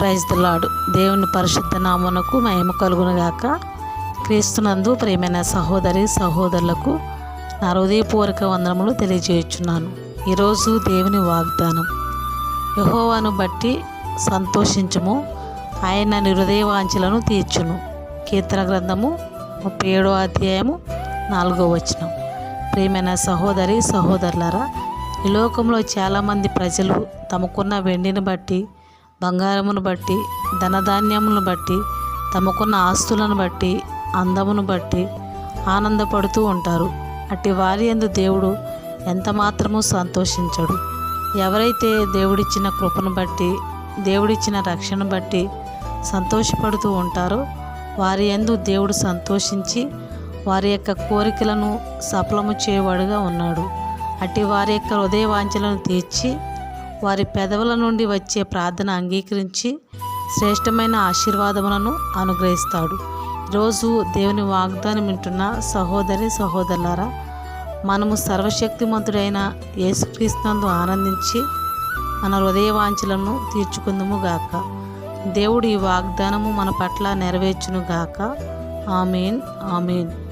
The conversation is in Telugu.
క్రైస్తలాడు దేవుని పరిశుద్ధ నామునకు మహిమ కలుగునుగాక క్రీస్తునందు ప్రేమైన సహోదరి సహోదరులకు నా హృదయపూర్వక వందనములు తెలియజేయుచున్నాను. ఈరోజు దేవుని వాగ్దానం. యహోవాను బట్టి సంతోషించము. ఆయన నీ హృదయ వాంఛలను తీర్చును. కీర్తన గ్రంథము ముప్పై ఏడో అధ్యాయము నాలుగో వచనం. ప్రేమైన సహోదరి సహోదరులారా ఈ లోకంలో చాలామంది ప్రజలు తమకున్న వెండిని బట్టి బంగారమును బట్టి ధనధాన్యములను బట్టి తమకున్న ఆస్తులను బట్టి అందమును బట్టి ఆనందపడుతూ ఉంటారు. అట్టి వారి ఎందు దేవుడు ఎంత మాత్రమూ సంతోషించడు. ఎవరైతే దేవుడిచ్చిన కృపను బట్టి దేవుడిచ్చిన రక్షణ బట్టి సంతోషపడుతూ ఉంటారో వారి యందు దేవుడు సంతోషించి వారి యొక్క కోరికలను సఫలము చేయవాడుగా ఉన్నాడు. అట్టి వారి యొక్క హృదయ వాంఛలను తీర్చి వారి పెదవుల నుండి వచ్చే ప్రార్థన అంగీకరించి శ్రేష్టమైన ఆశీర్వాదములను అనుగ్రహిస్తాడు. రోజు దేవుని వాగ్దానం వింటున్న సహోదరి సహోదరులారా మనము సర్వశక్తిమంతుడైన యేసుక్రీస్తునందు ఆనందించి మన హృదయ వాంఛలను తీర్చుకుందుము గాక. దేవుడు ఈ వాగ్దానము మన పట్ల నెరవేర్చును గాక. Amen amen.